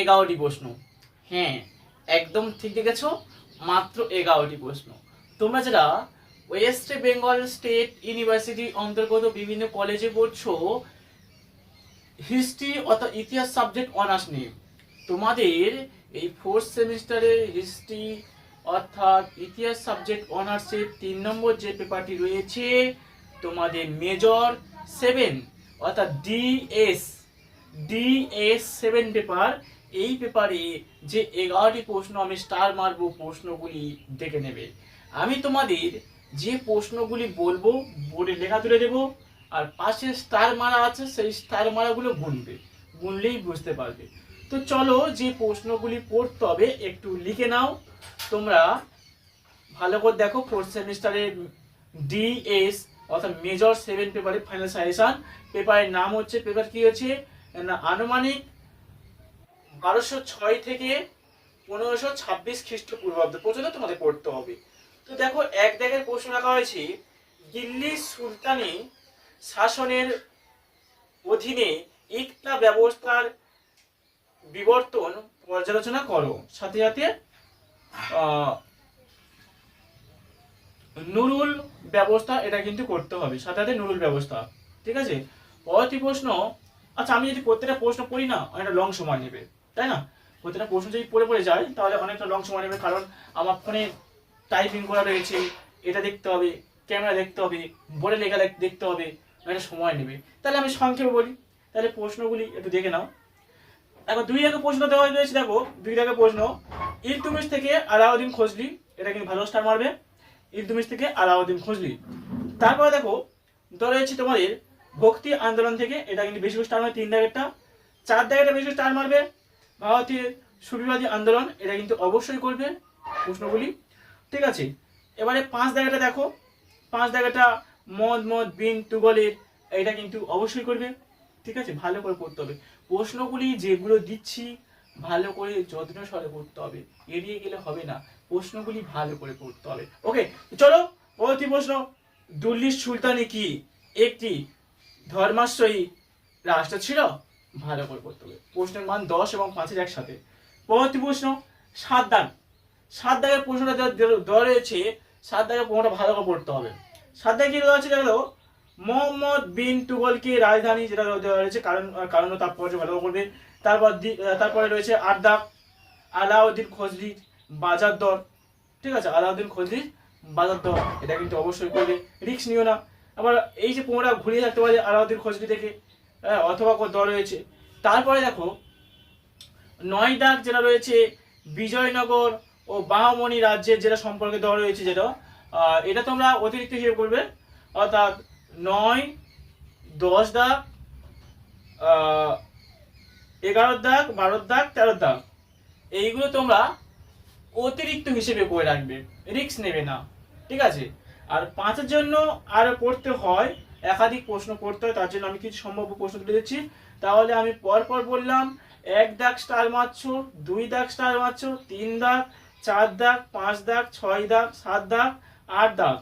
এগারোটি প্রশ্ন। হ্যাঁ একদম ঠিক দেখেছ, মাত্র এগারোটি প্রশ্ন। তোমরা যারা ওয়েস্ট বেঙ্গল স্টেট ইউনিভার্সিটি অন্তর্গত বিভিন্ন কলেজে পড়ছো, হিস্ট্রি অর্থাৎ ইতিহাস সাবজেক্ট অনার্স নিয়ে, তোমাদের এই ফোর্থ সেমিস্টারের হিস্ট্রি অর্থাৎ ইতিহাস সাবজেক্ট অনার্সের তিন নম্বর যে পেপারটি রয়েছে, তোমাদের মেজর সেভেন অর্থাৎ ডিএস ডিএস সেভেন পেপার এই পেপারে যে এগারোটি প্রশ্ন আমি স্টার মারবো প্রশ্নগুলি দেখে নেবে। আমি তোমাদের যে প্রশ্নগুলি বলব বোর্ডে লেখা তুলে দেবো, আর পাশে স্টার মারা আছে, সেই স্টার মারাগুলো গুনবে। গুনলেই বুঝতে পারবে। তো চলো যে প্রশ্নগুলি পড়তে হবে, একটু লিখে নাও। তোমরা ভালো করে দেখো ফোর্থ সেমিস্টারের ডিএস অর্থাৎ মেজর সেভেন পেপারের ফাইনাল সাজেশন পেপারের নাম হচ্ছে পেপার কি হচ্ছে? আনুমানিক বারোশো ছয় থেকে পনেরোশো ছাব্বিশ খ্রিস্টপূর্বাব্দ পর্যন্ত তোমাদের পড়তে হবে। তো দেখো, এক দেখের প্রশ্ন রাখা হয়েছে দিল্লি সুলতানি শাসনের অধীনে ইকতা ব্যবস্থার বিবর্তন পর্যালোচনা করো। সাথে সাথে নুরুল ব্যবস্থা এটা কিন্তু করতে হবে। সাথে সাথে নুরুল ব্যবস্থা, ঠিক আছে? পরবর্তী প্রশ্ন আচ্ছা আমি যদি প্রত্যেকটা প্রশ্ন পড়ি না, অনেকটা লং সময় নেবে, তাই না? প্রত্যেকটা প্রশ্ন যদি পড়ে পড়ে যায়, তাহলে অনেকটা লং সময় নেবে, কারণ আমার ফোনে টাইপিং করা রয়েছে, এটা দেখতে হবে ক্যামেরা দেখতে হবে, বোর্ডে লেখা দেখ- দেখতে হবে, অনেকটা সময় নেবে। তাহলে আমি সংক্ষেপে বলি, তাহলে প্রশ্নগুলি একটু দেখে নাও। দেখো, দুই আগে প্রশ্ন দেওয়া হয়েছে দেখো, দুই আগে প্রশ্ন। ইলতুমিশ থেকে আলাউদ্দিন খোঁজলি, এটা কিন্তু ভালো স্টার মারবে। ইলতুমিশ থেকে আলাউদ্দিন খোঁজলি। তারপরে দেখো রয়েছে তোমাদের ভক্তি আন্দোলন থেকে, এটা কিন্তু বেশি স্টার মারবে তিন দাগেরটা। চার দাগেরটা বেশি স্টার মারবে ভারতীয় সুবিবাদী আন্দোলন, এটা কিন্তু অবশ্যই করবে প্রশ্নগুলি। ঠিক আছে, এবারে পাঁচ দাগেটা দেখো। পাঁচ দাগেটা মদ মদ, বিন তুগলের এটা কিন্তু অবশ্যই করবে। ঠিক আছে, ভালো করে পড়তে হবে। প্রশ্নগুলি যেগুলো দিচ্ছি, ভালো করে যত্ন সরে পড়তে হবে। এড়িয়ে গেলে হবে না। প্রশ্নগুলি ভালো করে পড়তে হবে। ওকে চলো, পরবর্তী প্রশ্ন। দিল্লির সুলতানি কি? একটি ধর্মাশ্রয়ী রাষ্ট্র ছিল ভালো করে পড়তে হবে। প্রশ্নের মান দশ এবং পাঁচের একসাথে। পরবর্তী প্রশ্ন সাত দাগ সাত দাগের প্রশ্নটা দেওয়া- রয়েছে সাত দাগের প্রশ্নটা ভালো করে পড়তে হবে। সাত দাগে দেওয়া আছে দেখো? মোহাম্মদ বিন তুগলকে রাজধানী, যেটা দেওয়া রয়েছে, কারণ কারণ তাৎপর্য ভালো করে পড়বে। তারপর তারপরে রয়েছে আট দাগ আলাউদ্দিন খোঁজলির বাজার দর। ঠিক আছে, আলাউদ্দিন খোঁজলির বাজার দর। এটা কিন্তু অবশ্যই করবে। রিক্স নিও না। আবার এই যে পোমরা ঘুরিয়ে থাকতে পারে আলাউদ্দিন খোঁজলি থেকে হ্যাঁ, অথবা দর রয়েছে। তারপরে দেখো নয় দাগ যেটা রয়েছে বিজয়নগর ও বাহামণি রাজ্যের যেটা সম্পর্কে দেওয়া রয়েছে যেটা এটা তোমরা অতিরিক্ত হিসেবে করবে। অর্থাৎ নয় দশ দাগ এগারো দাগ বারো দাগ তেরো দাগ। এইগুলো তোমরা অতিরিক্ত হিসেবে করে রাখবে। রিস্ক নেবে না। ঠিক আছে? আর পাঁচের জন্য আর পড়তে হয়, একাধিক প্রশ্ন পড়তে হয়, তার জন্য আমি কিছু সম্ভাব্য প্রশ্ন তুলে দিচ্ছি। তাহলে আমি পর পর বললাম, এক দাগ স্টার মারছো দুই দাগ স্টার মারছো তিন দাগ, চার দাগ, পাঁচ দাগ, ছয় দাগ, সাত দাগ, আট দাগ।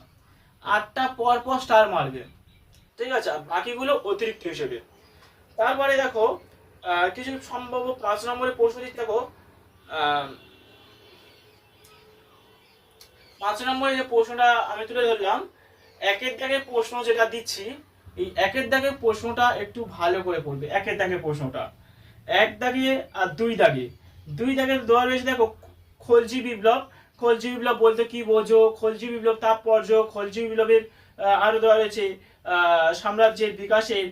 আটটা পর পর স্টার মারবে। ঠিক আছে বাকিগুলো অতিরিক্ত হিসেবে। তারপরে দেখো কিছু সম্ভাব্য পাঁচ নম্বরের প্রশ্ন দিতে দেখো পাঁচ নম্বরে যে প্রশ্নটা আমি তুলে ধরলাম একের দাগের প্রশ্ন যেটা দিচ্ছি এই একের দাগের প্রশ্নটা একটু ভালো করে পড়বে। একের দাগের প্রশ্নটা। এক দাগে আর দুই দাগে। দুই দাগের দেওয়া রয়েছে দেখো খলজি বিপ্লব। খলজি বিপ্লব বলতে কি বোঝো? খলজি বিপ্লব তাৎপর্য খলজি বিপ্লবের আহ, আরও দেওয়া রয়েছে সাম্রাজ্যের বিকাশের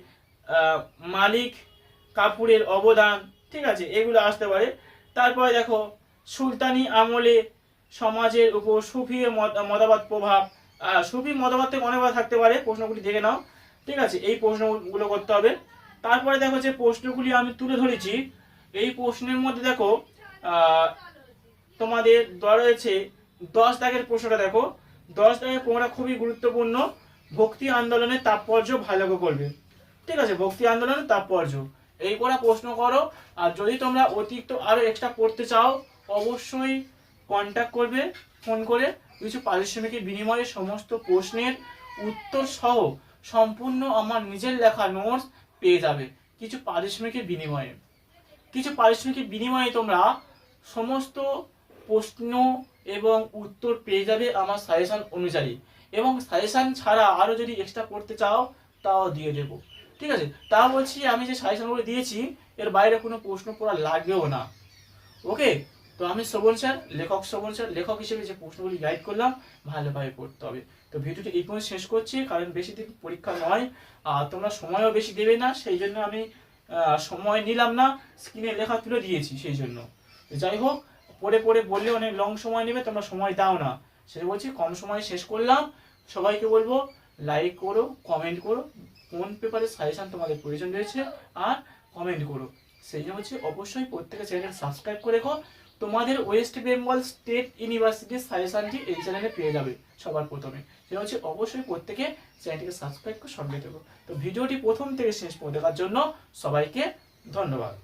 মালিক কাপুরের অবদান। ঠিক আছে এগুলো আসতে পারে। তারপরে দেখো সুলতানি আমলে সমাজের উপর সুফি মত- মতবাদ প্রভাব সুফি মতবাদ থেকে অনেকবার থাকতে পারে। প্রশ্নগুলি দেখে নাও। ঠিক আছে? এই প্রশ্নগুলো করতে হবে। তারপরে দেখো যে প্রশ্নগুলি আমি তুলে ধরেছি। এই প্রশ্নের মধ্যে দেখো তোমাদের রয়েছে দশ দাগের প্রশ্নটা দেখো। দশ দাগের প্রশ্নটা খুবই গুরুত্বপূর্ণ। ভক্তি আন্দোলনের তাৎপর্য ভালো করবে। ঠিক আছে? ভক্তি আন্দোলনের তাৎপর্য। এই করা প্রশ্ন করো। আর যদি তোমরা অতিরিক্ত আরও এক্সট্রা পড়তে চাও, অবশ্যই কন্ট্যাক্ট করবে ফোন করে কিছু পারিশ্রমিকের বিনিময়ে সমস্ত প্রশ্নের উত্তর সহ সম্পূর্ণ আমার নিজের লেখা নোটস পেয়ে যাবে কিছু পারিশ্রমিকের বিনিময়ে। কিছু পারিশ্রমিকের বিনিময়ে তোমরা সমস্ত প্রশ্ন এবং উত্তর পেয়ে যাবে আমার সাজেশান অনুযায়ী এবং সাজেশান ছাড়া আরও যদি এক্সট্রা পড়তে চাও তাও দিয়ে দেবো। ঠিক আছে? তা বলছি আমি যে সাজেশানগুলো দিয়েছি, এর বাইরে কোনো প্রশ্ন পড়া লাগবেও না। ওকে তো আমি শ্রবণ স্যার, লেখক শ্রবণ স্যার, লেখক হিসেবে যে প্রশ্নগুলি গাইড করলাম, ভালোভাবে পড়তে হবে। তো ভিডিওটি এই পর্যন্ত শেষ করছি, কারণ বেশি দিন পরীক্ষা নয়, আর তোমরা সময়ও বেশি দেবে না, সেই জন্য আমি সময় নিলাম না স্ক্রিনে লেখা তুলে দিয়েছি সেই জন্য। যাই হোক, পড়ে পড়ে বললে অনেক লং সময় নেবে, তোমরা সময় দাও না। সেটা বলছি, কম সময়ে শেষ করলাম। সবাইকে বলব লাইক করো কমেন্ট করো, কোন পেপারে সাজেশান তোমাদের প্রয়োজন রয়েছে, আর কমেন্ট করো। সেই জন্য হচ্ছে অবশ্যই প্রত্যেকে চ্যানেল সাবস্ক্রাইব করে রেখো। তোমাদের ওয়েস্ট বেঙ্গল স্টেট ইউনিভার্সিটির সাজেশনটি এই চ্যানেলে পেয়ে যাবে সবার প্রথমে। সেটা হচ্ছে অবশ্যই প্রত্যেকে চ্যানেলটিকে সাবস্ক্রাইব করে সঙ্গে দেবো তো ভিডিওটি প্রথম থেকে শেষ পর্যন্ত দেখার জন্য সবাইকে ধন্যবাদ।